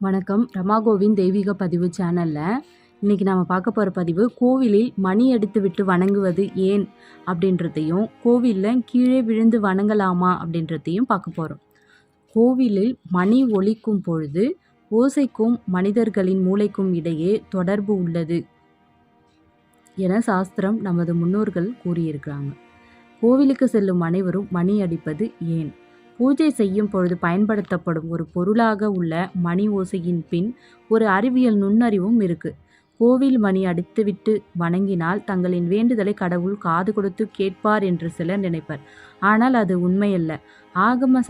வணக்கம். ரமாகோவின் தெய்வீக பதிவு சேனலில் இன்றைக்கி நாம் பார்க்க போகிற பதிவு கோவிலில் மணி எடுத்து விட்டு வணங்குவது ஏன் அப்படின்றதையும் கோவிலில் கீழே விழுந்து வணங்கலாமா அப்படின்றதையும் பார்க்க போகிறோம் கோவிலில் மணி ஒலிக்கும் பொழுது ஓசைக்கும் மனிதர்களின் மூளைக்கும் இடையே தொடர்பு உள்ளது என சாஸ்திரம் நமது முன்னோர்கள் கூறியிருக்கிறாங்க. கோவிலுக்கு செல்லும் அனைவரும் மணி அடிப்பது ஏன்? பூஜை செய்யும் பொழுது பயன்படுத்தப்படும் ஒரு பொருளாக உள்ள மணி ஓசையின் பின் ஒரு அறிவியல் நுண்ணறிவும் இருக்கு. கோவில் மணி அடித்துவிட்டு வணங்கினால் தங்களின் வேண்டுதலை கடவுள் காது கொடுத்து கேட்பார் என்று சிலர் நினைப்பர். ஆனால் அது உண்மையல்ல. ஆகம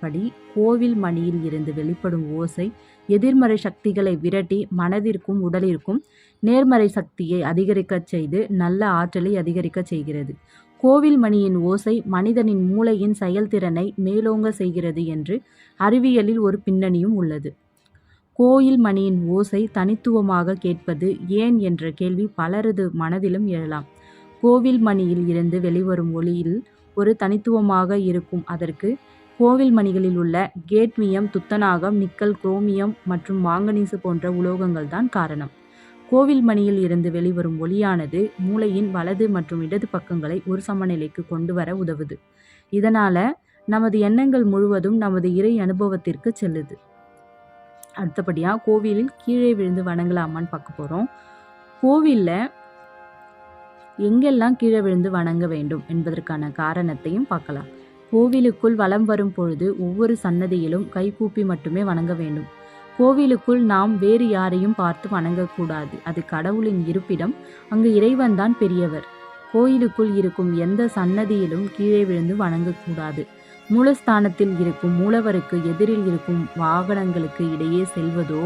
படி கோவில் மணியில் இருந்து வெளிப்படும் ஓசை எதிர்மறை சக்திகளை விரட்டி மனதிற்கும் உடலிற்கும் நேர்மறை சக்தியை அதிகரிக்கச் செய்து நல்ல ஆற்றலை அதிகரிக்கச் செய்கிறது. கோவில் மணியின் ஓசை மனிதனின் மூளையின் செயல்திறனை மேலோங்க செய்கிறது என்று அறிவியலில் ஒரு பின்னணியும் உள்ளது. கோயில் மணியின் ஓசை தனித்துவமாக கேட்பது ஏன் என்ற கேள்வி பலரது மனதிலும் எழலாம். கோவில் மணியில் இருந்து வெளிவரும் ஒளியில் ஒரு தனித்துவமாக இருக்கும் அதற்கு கோவில் மணிகளில் உள்ள கேட்மியம் துத்தநாகம் நிக்கல் குரோமியம் மற்றும் மாங்கனீசு போன்ற உலோகங்கள் தான் காரணம். கோவில் மணியில் இருந்து வெளிவரும் ஒளியானது மூளையின் வலது மற்றும் இடது பக்கங்களை ஒரு சமநிலைக்கு கொண்டு வர உதவுது. இதனால நமது எண்ணங்கள் முழுவதும் நமது இறை அனுபவத்திற்கு செல்லுது. அடுத்தபடியாக கோவிலில் கீழே விழுந்து வணங்கலாமான்னு பார்க்க போகிறோம் கோவிலில் எங்கெல்லாம் கீழே விழுந்து வணங்க வேண்டும் என்பதற்கான காரணத்தையும் பார்க்கலாம். கோவிலுக்குள் வலம் வரும் பொழுது ஒவ்வொரு சன்னதியிலும் கைகூப்பி மட்டுமே வணங்க வேண்டும். கோவிலுக்குள் நாம் வேறு யாரையும் பார்த்து வணங்கக்கூடாது. அது கடவுளின் இருப்பிடம். அங்கு இறைவன்தான் பெரியவர். கோயிலுக்குள் இருக்கும் எந்த சன்னதியிலும் கீழே விழுந்து வணங்கக்கூடாது. மூலஸ்தானத்தில் இருக்கும் மூலவருக்கு எதிரில் இருக்கும் வாகனங்களுக்கு இடையே செல்வதோ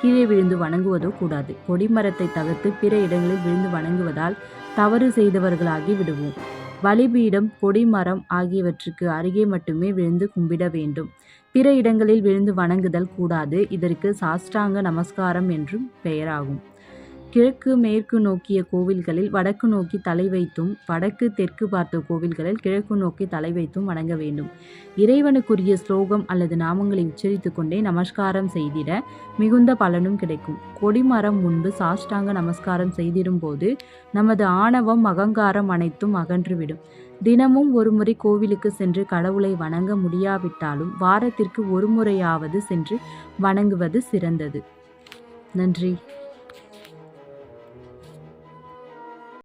கீழே விழுந்து வணங்குவதோ கூடாது. கொடிமரத்தை தவிர்த்து பிற இடங்களில் விழுந்து வணங்குவதால் தவறு செய்தவர்களாகி விடுவோம். பலிபீடம் கொடிமரம் ஆகியவற்றுக்கு அருகே மட்டுமே விழுந்து கும்பிட வேண்டும். பிற இடங்களில் விழுந்து வணங்குதல் கூடாது. இதற்கு சாஷ்டாங்க நமஸ்காரம் என்றும் பெயராகும். கிழக்கு மேற்கு நோக்கிய கோவில்களில் வடக்கு நோக்கி தலை வைத்தும் வடக்கு தெற்கு பார்த்த கோவில்களில் கிழக்கு நோக்கி தலை வைத்தும் வணங்க வேண்டும். இறைவனுக்குரிய ஸ்லோகம் அல்லது நாமங்களை உச்சரித்து கொண்டே நமஸ்காரம் செய்திட மிகுந்த பலனும் கிடைக்கும். கொடிமரம் முன்பு சாஷ்டாங்க நமஸ்காரம் செய்திடும் போது நமது ஆணவம் அகங்காரம் அனைத்தும் அகன்றுவிடும். தினமும் ஒருமுறை கோவிலுக்கு சென்று கடவுளை வணங்க முடியாவிட்டாலும் வாரத்திற்கு ஒரு முறையாவது சென்று வணங்குவது சிறந்தது. நன்றி.